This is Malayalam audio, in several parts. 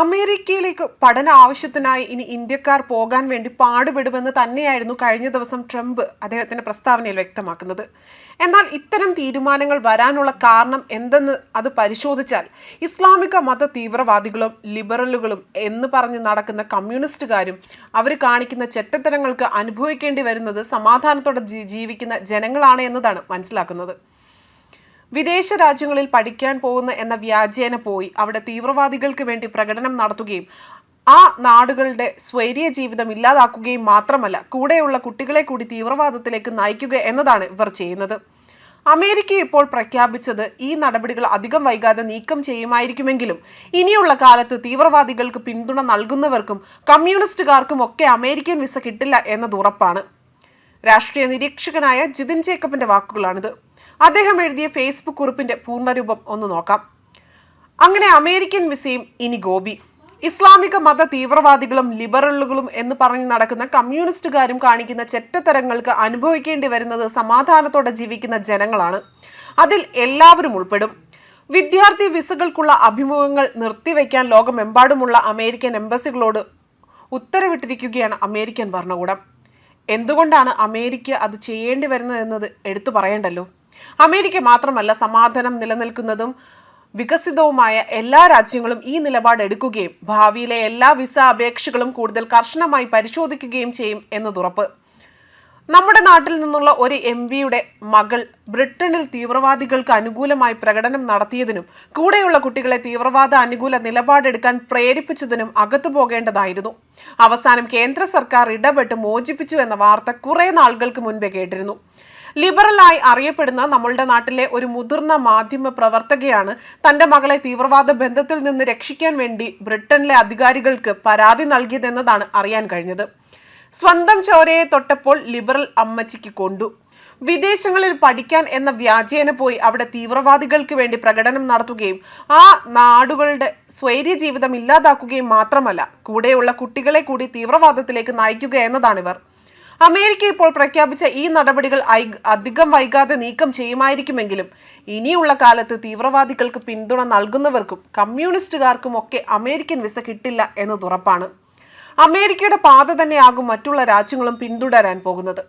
അമേരിക്കയിലേക്ക് പഠന ആവശ്യത്തിനായി ഇനി ഇന്ത്യക്കാർ പോകാൻ വേണ്ടി പാടുപെടുമെന്ന് തന്നെയായിരുന്നു കഴിഞ്ഞ ദിവസം ട്രംപ് അദ്ദേഹത്തിന്റെ പ്രസ്താവനയിൽ വ്യക്തമാക്കുന്നത്. എന്നാൽ ഇത്തരം തീരുമാനങ്ങൾ വരാനുള്ള കാരണം എന്തെന്ന് അത് പരിശോധിച്ചാൽ ഇസ്ലാമിക മത തീവ്രവാദികളും ലിബറലുകളും എന്ന് പറഞ്ഞ് നടക്കുന്ന കമ്മ്യൂണിസ്റ്റുകാരും അവർ കാണിക്കുന്ന ചെറ്റത്തരങ്ങൾക്ക് അനുഭവിക്കേണ്ടി വരുന്നത് സമാധാനത്തോടെ ജീവിക്കുന്ന ജനങ്ങളാണ് എന്നതാണ് മനസ്സിലാക്കുന്നത്. വിദേശ രാജ്യങ്ങളിൽ പഠിക്കാൻ പോകുന്ന എന്ന വ്യാജേന പോയി അവിടെ തീവ്രവാദികൾക്ക് വേണ്ടി പ്രകടനം നടത്തുകയും ആ നാടുകളുടെ സ്വൈര്യ ജീവിതം ഇല്ലാതാക്കുകയും മാത്രമല്ല കൂടെയുള്ള കുട്ടികളെ കൂടി തീവ്രവാദത്തിലേക്ക് നയിക്കുക എന്നതാണ് ഇവർ ചെയ്യുന്നത്. അമേരിക്ക ഇപ്പോൾ പ്രഖ്യാപിച്ചത് ഈ നടപടികൾ അധികം വൈകാതെ നീക്കം ചെയ്യുമായിരിക്കുമെങ്കിലും ഇനിയുള്ള കാലത്ത് തീവ്രവാദികൾക്ക് പിന്തുണ നൽകുന്നവർക്കും കമ്മ്യൂണിസ്റ്റുകാർക്കും ഒക്കെ അമേരിക്കൻ വിസ കിട്ടില്ല എന്നത് ഉറപ്പാണ്. രാഷ്ട്രീയ നിരീക്ഷകനായ ജിതിൻ ജേക്കബിന്റെ വാക്കുകളാണിത്. അദ്ദേഹം എഴുതിയ ഫേസ്ബുക്ക് കുറിപ്പിന്റെ പൂർണരൂപം ഒന്ന് നോക്കാം. അങ്ങനെ അമേരിക്കൻ വിസയും ഇനി ഗോപി. ഇസ്ലാമിക മത തീവ്രവാദികളും ലിബറലുകളും എന്ന് പറഞ്ഞ് നടക്കുന്ന കമ്മ്യൂണിസ്റ്റുകാരും കാണിക്കുന്ന ചെറ്റത്തരങ്ങൾക്ക് അനുഭവിക്കേണ്ടി വരുന്നത് സമാധാനത്തോടെ ജീവിക്കുന്ന ജനങ്ങളാണ്. അതിൽ എല്ലാവരും ഉൾപ്പെടും. വിദ്യാർത്ഥി വിസകൾക്കുള്ള അഭിമുഖങ്ങൾ നിർത്തിവെക്കാൻ ലോകമെമ്പാടുമുള്ള അമേരിക്കൻ എംബസികളോട് ഉത്തരവിട്ടിരിക്കുകയാണ് അമേരിക്കൻ ഭരണകൂടം. എന്തുകൊണ്ടാണ് അമേരിക്ക അത് ചെയ്യേണ്ടി വരുന്നതെന്നത് എടുത്തു പറയണ്ടല്ലോ? അമേരിക്ക മാത്രമല്ല സമാധാനം നിലനിൽക്കുന്നതും വികസിതവുമായ എല്ലാ രാജ്യങ്ങളും ഈ നിലപാട് എടുക്കുകയും ഭാവിയിലെ എല്ലാ വിസ അപേക്ഷകളും കൂടുതൽ കർശനമായി പരിശോധിക്കുകയും ചെയ്യും എന്നതുറപ്പ്. നമ്മുടെ നാട്ടിൽ നിന്നുള്ള ഒരു എം പിയുടെ മകൾ ബ്രിട്ടനിൽ തീവ്രവാദികൾക്ക് അനുകൂലമായി പ്രകടനം നടത്തിയതിനും കൂടെയുള്ള കുട്ടികളെ തീവ്രവാദ അനുകൂല നിലപാടെടുക്കാൻ പ്രേരിപ്പിച്ചതിനും അകത്തു പോകേണ്ടതായിരുന്നു. അവസാനം കേന്ദ്ര സർക്കാർ ഇടപെട്ട് മോചിപ്പിച്ചു എന്ന വാർത്ത കുറെ നാളുകൾക്ക് മുൻപേ കേട്ടിരുന്നു. ലിബറലായി അറിയപ്പെടുന്ന നമ്മളുടെ നാട്ടിലെ ഒരു മുതിർന്ന മാധ്യമ പ്രവർത്തകയാണ് തന്റെ മകളെ തീവ്രവാദ ബന്ധത്തിൽ നിന്ന് രക്ഷിക്കാൻ വേണ്ടി ബ്രിട്ടനിലെ അധികാരികൾക്ക് പരാതി നൽകിയതെന്നതാണ് അറിയാൻ കഴിഞ്ഞത്. സ്വന്തം ചോരയെ തൊട്ടപ്പോൾ ലിബറൽ അമ്മച്ചിക്ക് കൊണ്ടു. വിദേശങ്ങളിൽ പഠിക്കാൻ എന്ന വ്യാജേന പോയി അവിടെ തീവ്രവാദികൾക്ക് വേണ്ടി പ്രകടനം നടത്തുകയും ആ നാടുകളുടെ സ്വൈര്യ ജീവിതം ഇല്ലാതാക്കുകയും മാത്രമല്ല കൂടെയുള്ള കുട്ടികളെ കൂടി തീവ്രവാദത്തിലേക്ക് നയിക്കുക എന്നതാണിവർ. അമേരിക്ക ഇപ്പോൾ പ്രഖ്യാപിച്ച ഈ നടപടികൾ അധികം വൈകാതെ നീക്കം ചെയ്യുമായിരിക്കുമെങ്കിലും ഇനിയുള്ള കാലത്ത് തീവ്രവാദികൾക്ക് പിന്തുണ നൽകുന്നവർക്കും കമ്മ്യൂണിസ്റ്റുകാർക്കും ഒക്കെ അമേരിക്കൻ വിസ കിട്ടില്ല എന്നത് ഉറപ്പാണ്. അമേരിക്കയുടെ പാത തന്നെയാകും മറ്റുള്ള രാജ്യങ്ങളും പിന്തുടരാൻ പോകുന്നത്.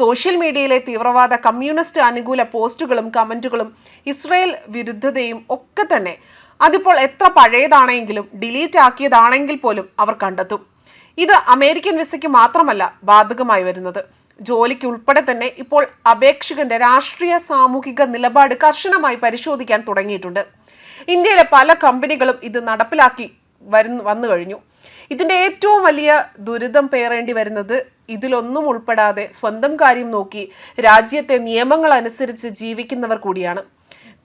സോഷ്യൽ മീഡിയയിലെ തീവ്രവാദ കമ്മ്യൂണിസ്റ്റ് അനുകൂല പോസ്റ്റുകളും കമന്റുകളും ഇസ്രയേൽ വിരുദ്ധതയും ഒക്കെ തന്നെ അതിപ്പോൾ എത്ര പഴയതാണെങ്കിലും ഡിലീറ്റ് ആക്കിയതാണെങ്കിൽ പോലും അവർ കണ്ടെത്തും. ഇത് അമേരിക്കൻ വിസയ്ക്ക് മാത്രമല്ല ബാധകമായി വരുന്നത്. ജോലിക്ക് ഉൾപ്പെടെ തന്നെ ഇപ്പോൾ അപേക്ഷകന്റെ രാഷ്ട്രീയ സാമൂഹിക നിലപാട് കർശനമായി പരിശോധിക്കാൻ തുടങ്ങിയിട്ടുണ്ട്. ഇന്ത്യയിലെ പല കമ്പനികളും ഇത് നടപ്പിലാക്കി വരുന്നു വന്നു കഴിഞ്ഞു. ഇതിന്റെ ഏറ്റവും വലിയ ദുരിതം പേറേണ്ടി വരുന്നത് ഇതിലൊന്നും ഉൾപ്പെടാതെ സ്വന്തം കാര്യം നോക്കി രാജ്യത്തെ നിയമങ്ങൾ അനുസരിച്ച് ജീവിക്കുന്നവർ കൂടിയാണ്.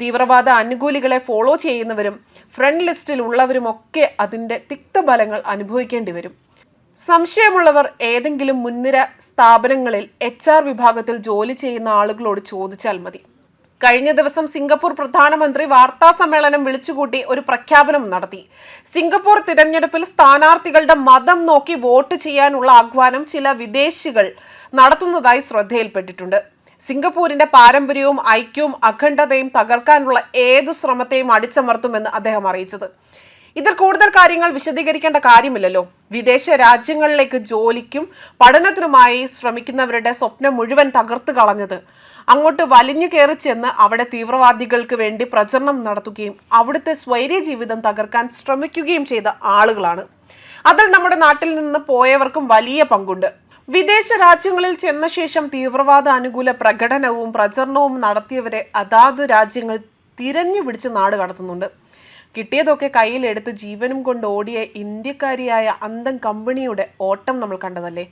തീവ്രവാദ അനുകൂലികളെ ഫോളോ ചെയ്യുന്നവരും ഫ്രണ്ട് ലിസ്റ്റിൽ ഉള്ളവരുമൊക്കെ അതിന്റെ തിക്തഫലങ്ങൾ അനുഭവിക്കേണ്ടി വരും. സംശയമുള്ളവർ ഏതെങ്കിലും മുൻനിര സ്ഥാപനങ്ങളിൽ എച്ച് ആർ വിഭാഗത്തിൽ ജോലി ചെയ്യുന്ന ആളുകളോട് ചോദിച്ചാൽ മതി. കഴിഞ്ഞ ദിവസം സിംഗപ്പൂർ പ്രധാനമന്ത്രി വാർത്താ സമ്മേളനം വിളിച്ചുകൂട്ടി ഒരു പ്രഖ്യാപനം നടത്തി. സിംഗപ്പൂർ തിരഞ്ഞെടുപ്പിൽ സ്ഥാനാർത്ഥികളുടെ മതം നോക്കി വോട്ട് ചെയ്യാനുള്ള ആഹ്വാനം ചില വിദേശികൾ നടത്തുന്നതായി ശ്രദ്ധയിൽപ്പെട്ടിട്ടുണ്ട്. സിംഗപ്പൂരിന്റെ പാരമ്പര്യവും ഐക്യവും അഖണ്ഡതയും തകർക്കാനുള്ള ഏതു ശ്രമത്തെയും അടിച്ചമർത്തുമെന്ന് അദ്ദേഹം അറിയിച്ചത്. ഇതിൽ കൂടുതൽ കാര്യങ്ങൾ വിശദീകരിക്കേണ്ട കാര്യമില്ലല്ലോ. വിദേശ രാജ്യങ്ങളിലേക്ക് ജോലിക്കും പഠനത്തിനുമായി ശ്രമിക്കുന്നവരുടെ സ്വപ്നം മുഴുവൻ തകർത്തു കളഞ്ഞത്. അങ്ങോട്ട് വലിഞ്ഞു കയറി ചെന്ന് അവിടെ തീവ്രവാദികൾക്ക് വേണ്ടി പ്രചരണം നടത്തുകയും അവിടുത്തെ സ്വൈര്യ ജീവിതം തകർക്കാൻ ശ്രമിക്കുകയും ചെയ്ത ആളുകളാണ്. അതിൽ നമ്മുടെ നാട്ടിൽ നിന്ന് പോയവർക്കും വലിയ പങ്കുണ്ട്. വിദേശ രാജ്യങ്ങളിൽ ചെന്ന ശേഷം തീവ്രവാദ അനുകൂല പ്രകടനവും പ്രചരണവും നടത്തിയവരെ അതാത് രാജ്യങ്ങൾ തിരഞ്ഞു പിടിച്ച് നാട് കടത്തുന്നുണ്ട്. കിട്ടിയതൊക്കെ കയ്യിലെടുത്ത് ജീവനും കൊണ്ട് ഓടിയ ഇന്ത്യക്കാരിയായ അന്തം കമ്പനിയുടെ ഓട്ടം നമ്മൾ കണ്ടതല്ലേ?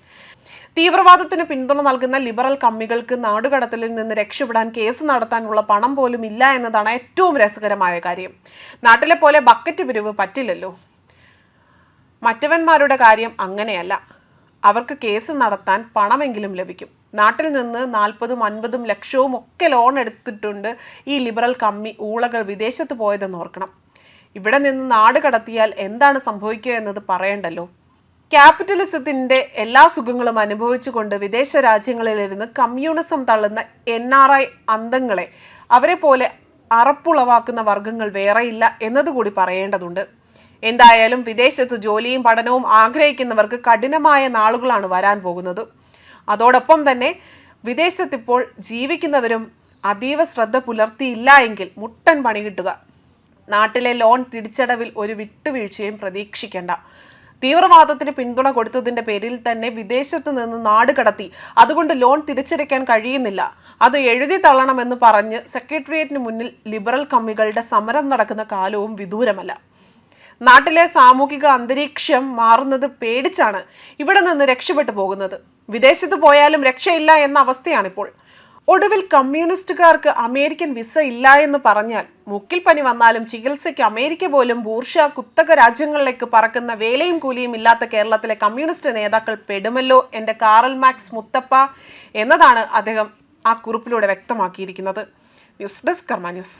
തീവ്രവാദത്തിന് പിന്തുണ നൽകുന്ന ലിബറൽ കമ്മികൾക്ക് നാടുകടത്തലിൽ നിന്ന് രക്ഷപ്പെടാൻ കേസ് നടത്താനുള്ള പണം പോലും ഇല്ല എന്നതാണ് ഏറ്റവും രസകരമായ കാര്യം. നാട്ടിലെ പോലെ ബക്കറ്റ് പിരിവ് പറ്റില്ലല്ലോ. മറ്റവന്മാരുടെ കാര്യം അങ്ങനെയല്ല. അവർക്ക് കേസ് നടത്താൻ പണമെങ്കിലും ലഭിക്കും. നാട്ടിൽ നിന്ന് നാൽപ്പതും അൻപതും ലക്ഷവും ഒക്കെ ലോൺ എടുത്തിട്ടുണ്ട് ഈ ലിബറൽ കമ്മി ഊളകൾ വിദേശത്ത് പോയതെന്ന് ഓർക്കണം. ഇവിടെ നിന്ന് നാട് കടത്തിയാൽ എന്താണ് സംഭവിക്കുക എന്നത് പറയണ്ടല്ലോ? ക്യാപിറ്റലിസത്തിന്റെ എല്ലാ സുഖങ്ങളും അനുഭവിച്ചുകൊണ്ട് വിദേശ രാജ്യങ്ങളിലിരുന്ന് കമ്മ്യൂണിസം തള്ളുന്ന എൻ ആർ ഐ അന്തങ്ങളെ അവരെ പോലെ അറപ്പുളവാക്കുന്ന വർഗങ്ങൾ വേറെയില്ല എന്നതുകൂടി പറയേണ്ടതുണ്ട്. എന്തായാലും വിദേശത്ത് ജോലിയും പഠനവും ആഗ്രഹിക്കുന്നവർക്ക് കഠിനമായ നാളുകളാണ് വരാൻ പോകുന്നത്. അതോടൊപ്പം തന്നെ വിദേശത്തിപ്പോൾ ജീവിക്കുന്നവരും അതീവ ശ്രദ്ധ പുലർത്തിയില്ല എങ്കിൽ മുട്ടൻ പണി കിട്ടുക നാട്ടിലെ ലോൺ തിരിച്ചടവിൽ ഒരു വിട്ടുവീഴ്ചയും പ്രതീക്ഷിക്കേണ്ട. തീവ്രവാദത്തിന് പിന്തുണ കൊടുത്തതിന്റെ പേരിൽ തന്നെ വിദേശത്തു നിന്ന് നാട് കടത്തി. അതുകൊണ്ട് ലോൺ തിരിച്ചടയ്ക്കാൻ കഴിയുന്നില്ല. അത് എഴുതി തള്ളണമെന്ന് പറഞ്ഞ് സെക്രട്ടേറിയറ്റിന് മുന്നിൽ ലിബറൽ കമ്മികളുടെ സമരം നടക്കുന്ന കാലവും വിദൂരമല്ല. നാട്ടിലെ സാമൂഹിക അന്തരീക്ഷം മാറുന്നത് പേടിച്ചാണ് ഇവിടെ നിന്ന് രക്ഷപ്പെട്ടു പോകുന്നത്. വിദേശത്ത് പോയാലും രക്ഷയില്ല എന്ന അവസ്ഥയാണിപ്പോൾ. ഒടുവിൽ കമ്മ്യൂണിസ്റ്റുകാർക്ക് അമേരിക്കൻ വിസ ഇല്ല എന്ന് പറഞ്ഞാൽ മുക്കിൽ പനി വന്നാലും ചികിത്സയ്ക്ക് അമേരിക്ക പോലും ബൂർഷ കുത്തക രാജ്യങ്ങളിലേക്ക് പറക്കുന്ന വേലയും കൂലിയും ഇല്ലാത്ത കേരളത്തിലെ കമ്മ്യൂണിസ്റ്റ് നേതാക്കൾ പെടുമല്ലോ എന്റെ കാറൽ മാക്സ് മുത്തപ്പ എന്നതാണ് അദ്ദേഹം ആ കുറിപ്പിലൂടെ വ്യക്തമാക്കിയിരിക്കുന്നത്. News desk Karma news.